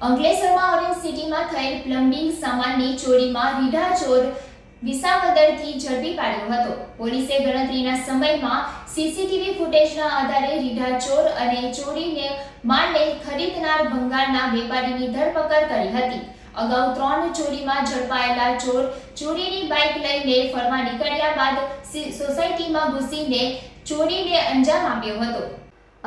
અંકલેશ્વરમાં ઓરેન્જ સિટીમાં થયેલ પ્લમ્બિંગ સામાનની ચોરીમાં રીઢા ચોર વિસાવદરથી ઝડપી પાડ્યો હતો. પોલીસે ગણતરીના સમયમાં સીસીટીવી ફૂટેજના આધારે રીઢા ચોર અને ચોરીને માલે ખરીદનાર ભંગારના વેપારીની ધરપકડ કરી હતી. અગાઉ ત્રણ ચોરીમાં ઝડપાયેલા ચોર ચોરીની બાઇક લઈને ફરવા નીકળ્યા બાદ સોસાયટીમાં ઘૂસીને ચોરીને અંજામ આપ્યો હતો.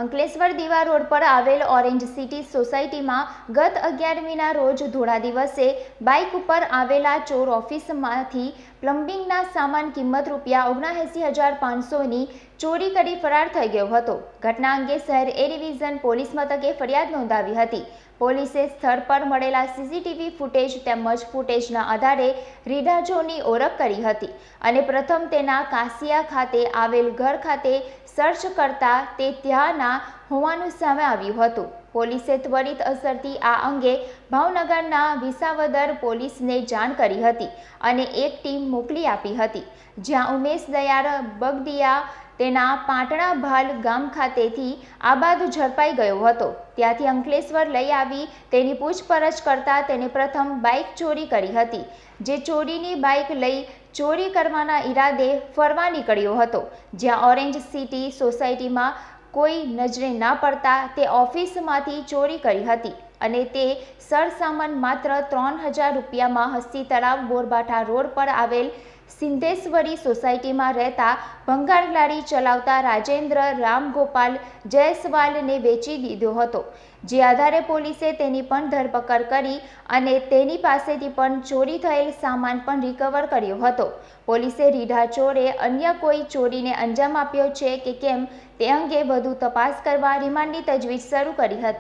અંકલેશ્વર દીવા રોડ પર આવેલ ઓરેન્જ સિટી સોસાયટીમાં ગત અગિયારમીના રોજ ધોળા દિવસે બાઇક ઉપર આવેલા ચોર ઓફિસમાંથી પ્લમ્બિંગના સામાન કિંમત રૂપિયા ઓગણએંસી હજાર પાંચસોની ચોરી કરી ફરાર થઈ ગયો હતો. ઘટના અંગે શહેર એ ડિવિઝન પોલીસ મથકે ફરિયાદ નોંધાવી હતી. પોલીસે સ્થળ પર મળેલા સીસીટીવી ફૂટેજ તેમજ ફૂટેજના આધારે રીઢાજોની ઓળખ કરી હતી અને પ્રથમ તેના કાસિયા ખાતે આવેલ ઘર ખાતે સર્ચ કરતા તે ત્યાંના હોવાનું સામે આવ્યું હતું. પોલીસે ત્વરિત અસરથી આ અંગે ભાવનગરના વિસાવદર પોલીસને જાણ કરી હતી અને એક ટીમ મોકલી આપી હતી. જ્યાં ઉમેશ દયાળ બગદિયા તેના પાટણા ભાલ ગામ ખાતેથી આબાદ ઝડપાઈ ગયો હતો. ત્યાંથી અંકલેશ્વર લઈ આવી, તેની પૂછપરછ કરતાં તેને પ્રથમ બાઇક ચોરી કરી હતી, જે ચોરીની બાઇક લઈ ચોરી કરવાના ઈરાદે ફરવા નીકળ્યો હતો. જ્યાં ઓરેન્જ સિટી સોસાયટીમાં કોઈ નજરે ના પડતા તે ઓફિસમાંથી ચોરી કરી હતી. અને તે સરસામાન માત્ર ત્રણ હજાર રૂપિયામાં હસ્તી તળાવ બોરબાઠા રોડ પર આવેલ સિંધેશ્વરી સોસાયટીમાં રહેતા ભંગાર ગાડી ચલાવતા રાજેન્દ્ર રામગોપાલ જયસ્વાલને વેચી દીધો હતો. જે આધારે પોલીસે તેની પણ ધરપકડ કરી અને તેની પાસેથી પણ ચોરી થયેલ સામાન પણ રિકવર કર્યો હતો. પોલીસે રીઢા ચોરે અન્ય કોઈ ચોરીને અંજામ આપ્યો છે કે કેમ તે અંગે વધુ તપાસ કરવા રિમાન્ડની તજવીજ શરૂ કરી હતી.